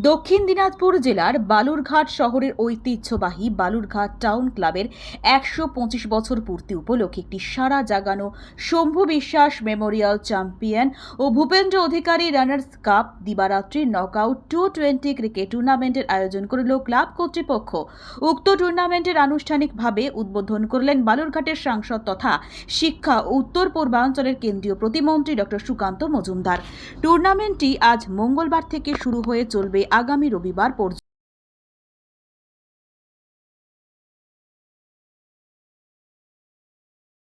দক্ষিণ দিনাজপুর জেলার বালুরঘাট শহরের ঐতিহ্যবাহী বালুরঘাট টাউন ক্লাবের একশো পঁচিশ বছর পূর্তি উপলক্ষে একটি সারা জাগানো শম্ভু বিশ্বাস মেমোরিয়াল চ্যাম্পিয়ন ও ভূপেন্দ্র অধিকারী রানার্স কাপ দিবারাত্রির নকআউট টু টোয়েন্টি ক্রিকেট টুর্নামেন্টের আয়োজন করল ক্লাব কর্তৃপক্ষ। উক্ত টুর্নামেন্টের আনুষ্ঠানিকভাবে উদ্বোধন করলেন বালুরঘাটের সাংসদ তথা শিক্ষা ও উত্তর পূর্বাঞ্চলের কেন্দ্রীয় প্রতিমন্ত্রী ডক্টর সুকান্ত মজুমদার। টুর্নামেন্টটি আজ মঙ্গলবার থেকে শুরু হয়ে চলবে আগামী রবিবার পর্যন্ত।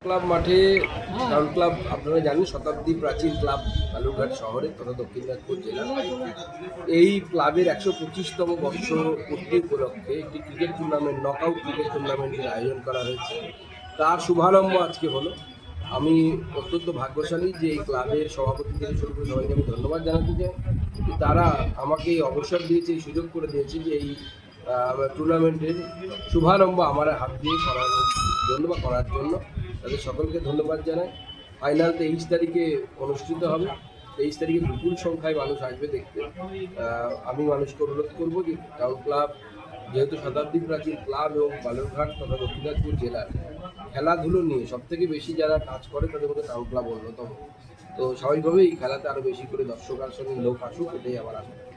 ক্লাব মাঠে টাউন ক্লাব আপনারা জানেন শতাব্দী প্রাচীন ক্লাব বালুরঘাট শহরে তথা দক্ষিণ দিনাজপুর জেলা এই ক্লাবের একশো পঁচিশতম বর্ষ পূর্তি উপলক্ষে একটি ক্রিকেট টুর্নামেন্ট নকআউট ক্রিকেট টুর্নামেন্টের আয়োজন করা হয়েছে। তার শুভারম্ভ আজকে হলো। আমি অত্যন্ত ভাগ্যশালী যে এই ক্লাবের সভাপতি থেকে শুরু করে সবাইকে আমি ধন্যবাদ জানাতে চাই। যে তারা আমাকে এই অবসর দিয়েছে, এই সুযোগ করে দিয়েছে যে এই টুর্নামেন্টের শুভারম্ভ আমার হাত দিয়ে করার জন্য বা করার জন্য। তাদের সকলকে ধন্যবাদ জানাই। ফাইনাল তেইশ তারিখে অনুষ্ঠিত হবে। তেইশ তারিখে বিপুল সংখ্যায় মানুষ আসবে দেখতে। আমি মানুষকে অনুরোধ করব যে টাউন ক্লাব যেহেতু শতাব্দী প্রাচীন ক্লাব এবং বালুরঘাট তথা দক্ষিণ দিনাজপুর জেলার খেলাধুলো নিয়ে সব থেকে বেশি যারা কাজ করে তাদের মধ্যে টাউন ক্লাব অন্যতম। তো স্বাভাবিকভাবেই খেলাতে আরও বেশি করে দর্শক আসনের লোক আসুক, এটাই আমার আশা।